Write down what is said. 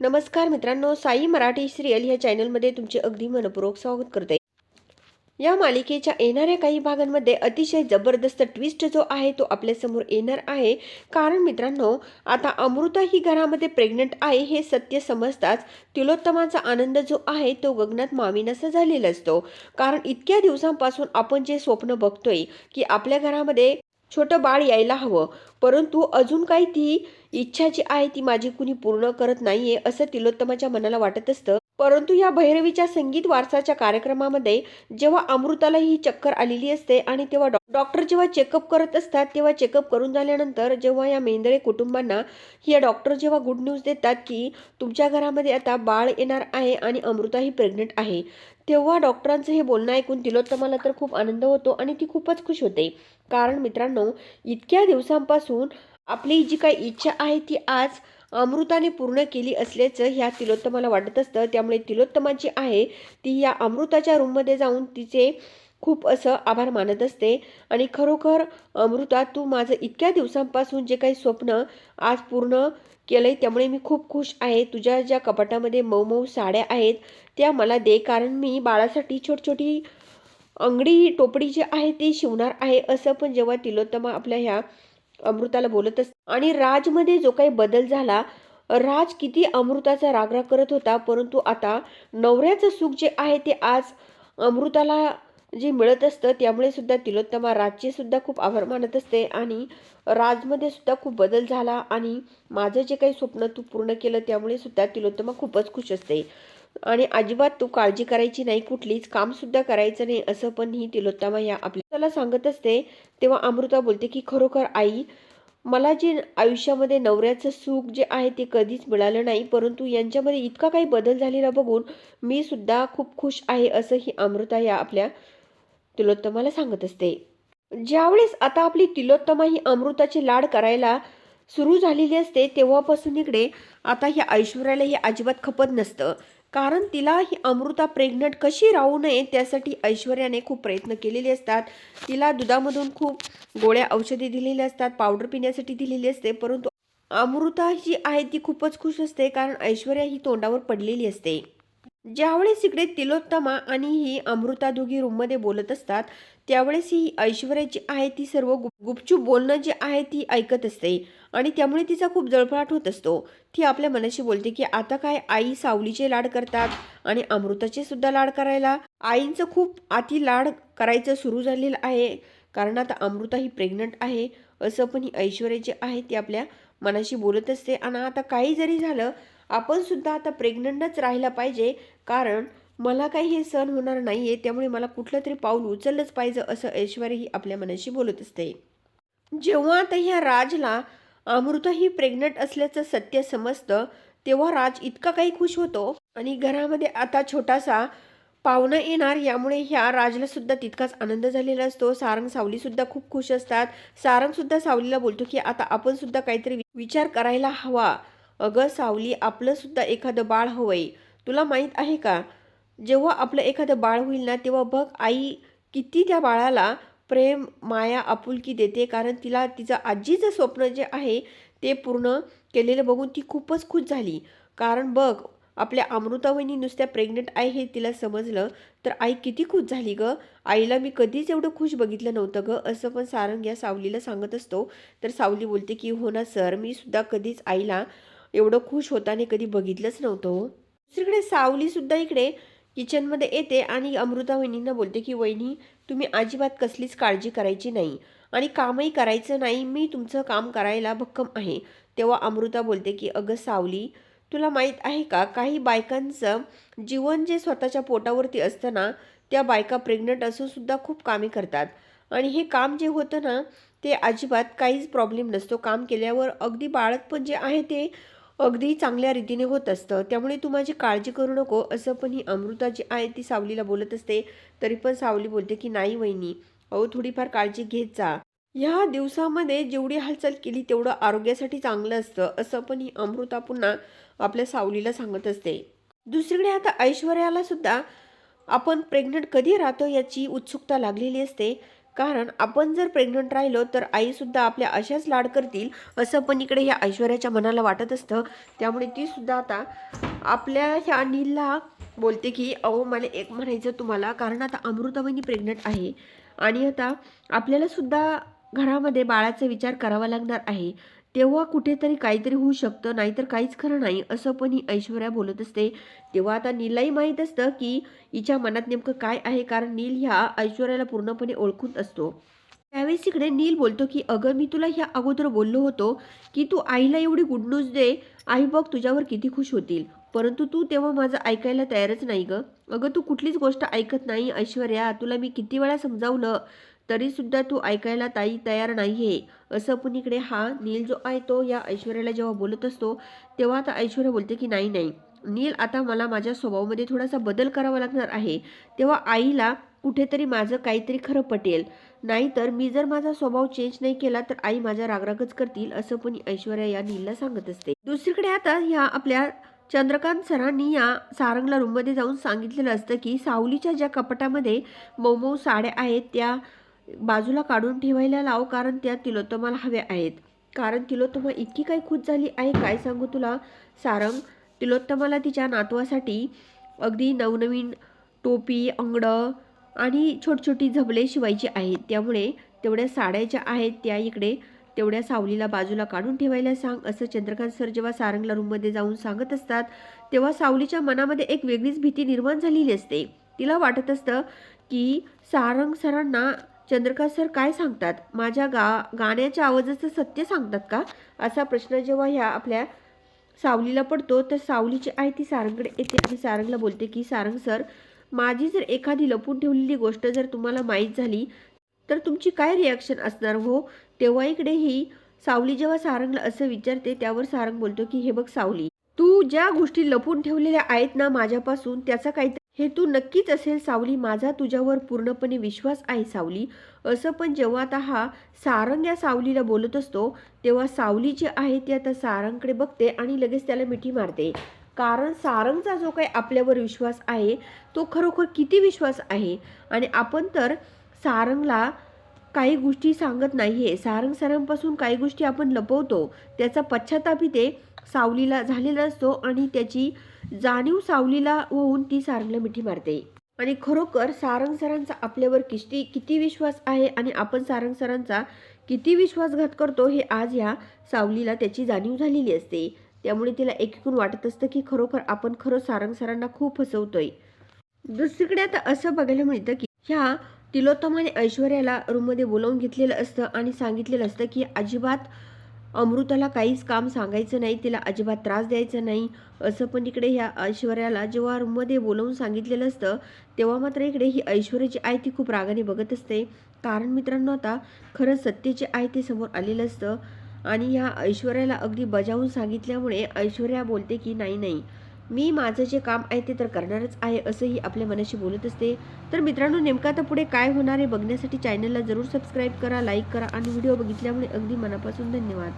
नमस्कार मित्रांनो साई मराठी सिरियल ह्या चॅनलमध्ये तुमचे अगदी मनपूर्वक स्वागत करते. या मालिकेच्या येणाऱ्या काही भागांमध्ये अतिशय जबरदस्त ट्विस्ट जो आहे तो आपल्यासमोर येणार आहे. कारण मित्रांनो आता अमृता ही घरामध्ये प्रेग्नंट आहे हे सत्य समजताच तिलोत्तमाचा आनंद जो आहे तो गगनात माविनासा झालेला असतो. कारण इतक्या दिवसांपासून आपण जे स्वप्न बघतोय की आपल्या घरामध्ये छोटं बाळ यायला हवं. परंतु अजून काही ती इच्छा जी आहे ती माझी कुणी पूर्ण करत नाहीये असं तिलोत्तमाच्या मनाला वाटत असतं. परंतु या भैरवीच्या संगीत वारसाच्या कार्यक्रमामध्ये जेव्हा अमृताला ही चक्कर आलेली असते आणि तेव्हा डॉ- डॉक्टर जेव्हा चेकअप करत असतात तेव्हा चेकअप करून झाल्यानंतर जेव्हा या मेंदळे कुटुंबांना या डॉक्टर जेव्हा गुड न्यूज देतात की तुमच्या घरामध्ये आता बाळ येणार आहे आणि अमृता ही प्रेग्नंट आहे तेव्हा डॉक्टरांचं हे बोलणं ऐकून तिलोत्तमाला तर खूप आनंद होतो आणि ती खूपच खुश होते. कारण मित्रांनो इतक्या दिवसांपासून आपली जी काही इच्छा आहे ती आज अमृताने पूर्ण केली असल्याचं ह्या तिलोत्तमाला वाटत असतं. त्यामुळे तिलोत्तमा जी आहे ती या अमृताच्या रूममध्ये जाऊन तिचे खूप असं आभार मानत असते. आणि खरोखर अमृता तू माझं इतक्या दिवसांपासून जे काही स्वप्न आज पूर्ण केलंय त्यामुळे मी खूप खुश आहे. तुझ्या ज्या कपाटामध्ये मऊ मऊ साड्या आहेत त्या मला दे. कारण मी बाळासाठी छोटछोटी छोटी अंगडी टोपडी जी आहे ती शिवणार आहे. असं पण जेव्हा तिलोत्तमा आपल्या ह्या अमृताला बोलत असते आणि राजमध्ये जो काही बदल झाला राज किती अमृताचा रागराग करत होता परंतु आता नवऱ्याचं सुख जे आहे ते आज अमृताला जे मिळत असतं त्यामुळे सुद्धा तिलोत्तमा राजचे सुद्धा खूप आभार मानत असते आणि राजमध्ये सुद्धा खूप बदल झाला आणि माझं जे काही स्वप्न तू पूर्ण केलं त्यामुळे सुद्धा तिलोत्तमा खूपच खुश असते. आणि अजिबात तू काळजी करायची नाही कुठलीच कामसुद्धा करायचं नाही असं पण ही तिलोत्तमा या त्याला सांगत असते तेव्हा अमृता बोलते की खरोखर आई मला जे आयुष्यामध्ये नवऱ्याचं सुख जे आहे ते कधीच मिळालं नाही परंतु यांच्यामध्ये इतका काही बदल झालेला बघून मी सुद्धा खूप खुश आहे असं ही अमृता या आपल्या तिलोत्तमाला सांगत असते. ज्यावेळेस आता आपली तिलोत्तमा ही अमृताचे लाड करायला सुरू झालेली असते तेव्हापासून इकडे. आता ह्या ऐश्वर्याला हे अजिबात खपत नसतं. कारण तिला ही अमृता प्रेग्नंट कशी राहू नये त्यासाठी ऐश्वर्याने खूप प्रयत्न केलेले असतात. तिला दुधामधून खूप गोळ्या औषधी दिलेली असतात पावडर पिण्यासाठी दिलेली असते. परंतु अमृता जी आहे ती खूपच खुश असते. कारण ऐश्वर्या ही तोंडावर पडलेली असते. ज्यावेळेस इकडे तिलोत्तमा आणि ही अमृता दोघी रूममध्ये बोलत असतात त्यावेळेस ही ऐश्वर्या जी आहे ती सर्व गुपचूप बोलणं जे आहे ती ऐकत असते आणि त्यामुळे तिचा खूप जळफळाट होत असतो. ती आपल्या मनाशी बोलते की आता काय आई सावलीचे लाड करतात आणि अमृताचे सुद्धा लाड करायला? आईंचं खूप आती लाड करायचं सुरू झालेलं आहे कारण आता अमृता ही प्रेग्नंट आहे असं पण ही ऐश्वर्या जे आहे ती आपल्या मनाशी बोलत असते. आणि आता काही जरी झालं आपण सुद्धा आता प्रेग्नंटच राहिला पाहिजे. कारण मला काही हे सहन होणार नाही आहे त्यामुळे मला कुठलं तरी पाऊल उचललंच पाहिजे असं ऐश्वर्या ही आपल्या मनाशी बोलत असते. जेव्हा आता ह्या राजला अमृता ही प्रेग्नंट असल्याचं सत्य समजतं तेव्हा राज इतका काही खुश होतो. आणि घरामध्ये आता छोटासा पाहुणा येणार यामुळे ह्या राजला सुद्धा तितकाच आनंद झालेला असतो. सारंग सावली सुद्धा खूप खुश असतात. सारंग सुद्धा सावलीला बोलतो की आता आपण सुद्धा काहीतरी विचार करायला हवा. अगं सावली आपलंसुद्धा एखादं बाळ हवंय. तुला माहीत आहे का? जेव्हा आपलं एखादं बाळ होईल ना तेव्हा बघ आई किती त्या बाळाला प्रेम माया आपुलकी देते. कारण तिला तिचं आजीचं स्वप्न जे आहे ते पूर्ण केलेलं बघून ती खूपच खुश झाली. कारण बघ आपल्या अमृतावहिनी नुसत्या प्रेग्नंट आहे हे तिला समजलं तर आई किती खुश झाली ग? आईला मी कधीच एवढं खुश बघितलं नव्हतं ग असं पण सारंग या सावलीला सांगत असतो. तर सावली बोलते की हो ना सर मी सुद्धा कधीच आईला एवढं खुश होताना कधी बघितलंच नव्हतं हो. दुसरीकडे सावलीसुद्धा इकडे किचनमध्ये येते आणि अमृता वहिनींना बोलते की वहिनी तुम्ही अजिबात कसलीच काळजी करायची नाही आणि कामही करायचं नाही मी तुमचं काम करायला भक्कम आहे. तेव्हा अमृता बोलते की अगं सावली तुला माहीत आहे का काही बायकांचं जीवन जे स्वतःच्या पोटावरती असतं ना त्या बायका प्रेग्नंट असूनसुद्धा खूप कामे करतात आणि हे काम जे होतं ना ते अजिबात काहीच प्रॉब्लेम नसतो. काम केल्यावर अगदी बाळक पण जे आहे ते अगदी चांगल्या रीतीने होत असतं. त्यामुळे तू माझी काळजी करू नको. असं पण ही अमृता जी आहे ती सावलीला बोलत असते. तरी पण सावली बोलते की नाही वहिनी अहो थोडीफार काळजी घेत जा. ह्या दिवसामध्ये जेवढी हालचाल केली तेवढं आरोग्यासाठी चांगलं असतं. असं पण ही अमृता पुन्हा आपल्या सावलीला सांगत असते. दुसरीकडे आता ऐश्वर्याला सुद्धा आपण प्रेग्नंट कधी राहतो याची उत्सुकता लागलेली असते. कारण आपण जर प्रेग्नंट राहिलो तर आईसुद्धा आपल्या अशाच लाड करतील असं पण इकडे ह्या ऐश्वर्याच्या मनाला वाटत असतं. त्यामुळे तीसुद्धा आता आपल्या ह्या नीलला बोलते की अहो मला एक म्हणायचं तुम्हाला कारण आता अमृताबाईनी प्रेग्नंट आहे आणि आता आपल्यालासुद्धा घरामध्ये बाळाचा विचार करावा लागणार आहे. तेव्हा कुठेतरी काहीतरी होऊ शकतं नाहीतर काहीच खरं नाही असं पण ही ऐश्वर्या बोलत असते. तेव्हा आता नीललाही माहीत असतं की हिच्या मनात नेमकं काय आहे कारण नील ह्या ऐश्वर्याला पूर्णपणे ओळखून असतो. त्यावेळेस इकडे नील बोलतो की अगं मी तुला ह्या अगोदर बोललो होतो की तू आईला एवढी गुड न्यूज दे आई बघ तुझ्यावर किती खुश होतील. परंतु तू तेव्हा माझं ऐकायला तयारच नाही गं. अगं तू कुठलीच गोष्ट ऐकत नाही ऐश्वर्या. तुला मी किती वेळा समजावलं तरीसुद्धा तू ऐकायला ताई तयार नाही आहे असं पण इकडे हा नील जो आहे तो या ऐश्वर्याला जेव्हा बोलत असतो तेव्हा आता ऐश्वर्या बोलते की नाही नाही. नील आता मला माझ्या स्वभावामध्ये थोडासा बदल करावा लागणार आहे. तेव्हा आईला कुठेतरी माझं काहीतरी खरं पटेल. नाहीतर मी जर माझा स्वभाव चेंज नाही केला तर आई माझा रागरागच करतील असं पण ऐश्वर्या या नीलला सांगत असते. दुसरीकडे आता ह्या आपल्या चंद्रकांत सरांनी या सारंगला रूममध्ये जाऊन सांगितलेलं असतं की सावलीच्या ज्या कपाटामध्ये मऊ मऊ साड्या आहेत त्या बाजूला काढून ठेवायला लाव कारण त्या तिलोत्तमाला हव्या आहेत. कारण तिलोत्तमा इतकी काही खुश झाली आहे काय सांगू तुला? सारंग तिलोत्तमाला तिच्या नातवासाठी अगदी नवनवीन टोपी अंगडं आणि छोटी झबले शिवायची आहेत. त्यामुळे तेवढ्या साड्या ज्या आहेत त्या इकडे तेवढ्या सावलीला बाजूला काढून ठेवायला सांग. असं चंद्रकांत सर जेव्हा सारंगला रूममध्ये जाऊन सांगत असतात तेव्हा सावलीच्या मनामध्ये एक वेगळीच भीती निर्माण झालेली असते. तिला वाटत असतं की सारंग सरांना चंद्रकांत सर काय सांगतात? माझ्या गा गाण्याच्या आवाजाचं सत्य सांगतात का? असा प्रश्न जेव्हा ह्या आपल्या सावलीला पडतो तर सावलीची आई ती सारंगकडे येते आणि सारंगला बोलते की सारंग सर माझी जर एखादी लपून ठेवलेली गोष्ट जर तुम्हाला माहीत झाली तर तुमची काय रिॲक्शन असणार हो? तेव्हा इकडे ही सावली जेव्हा सारंगला असं विचारते त्यावर सारंग बोलतो की हे बघ सावली तू ज्या गोष्टी लपून ठेवलेल्या आहेत ना माझ्यापासून त्याचा हे तू नक्कीच असेल सावली माझा तुझ्यावर पूर्णपणे विश्वास आहे सावली. असं पण जेव्हा आता हा सारंग या सावलीला बोलत असतो तेव्हा सावली जी आहे ती आता सारंगकडे बघते आणि लगेच त्याला मिठी मारते. कारण सारंगचा जो काही आपल्यावर विश्वास आहे तो खरोखर किती विश्वास आहे? आणि आपण तर सारंगला काही गोष्टी सांगत नाही आहे सारंग सरांपासून काही गोष्टी आपण लपवतो. त्याचा पश्चातापी ते सावलीला झालेला असतो आणि त्याची जाणीव सावलीला होऊन ती सारंगला मिठी मारते. आणि खरोखर सारंग सरांचा आपल्यावर किती किती विश्वास आहे आणि आपण सारंग सरांचा किती विश्वासघात करतो हे आज ह्या सावलीला त्याची जाणीव झालेली असते. त्यामुळे तिला एकीकडून वाटत असतं की खरोखर आपण खरं सारंग सरांना खूप फसवतोय दुसरीकडे आता असं बघायला मिळतं की ह्या तिलोत्तमाने ऐश्वर्याला रूममध्ये बोलावून घेतलेलं असतं आणि सांगितलेलं असतं की अजिबात अमृताला काहीच काम सांगायचं नाही तिला अजिबात त्रास द्यायचा नाही. असं पण इकडे ह्या ऐश्वर्याला जेव्हा रूममध्ये बोलवून सांगितलेलं असतं तेव्हा मात्र इकडे ही ऐश्वर्याची आहे ती खूप रागाने बघत असते. कारण मित्रांनो आता खरंच सत्य जे आहे ते समोर आलेलं असतं आणि ह्या ऐश्वर्याला अगदी बजावून सांगितल्यामुळे ऐश्वर्या बोलते की नाही नाही मी माझं जे काम आहे ते तर करणारच आहे असंही आपल्या मनाशी बोलत असते. तर मित्रांनो नेमका तर पुढे काय होणार आहे बघण्यासाठी चॅनलला जरूर सबस्क्राईब करा लाईक करा आणि व्हिडिओ बघितल्यामुळे अगदी मनापासून धन्यवाद.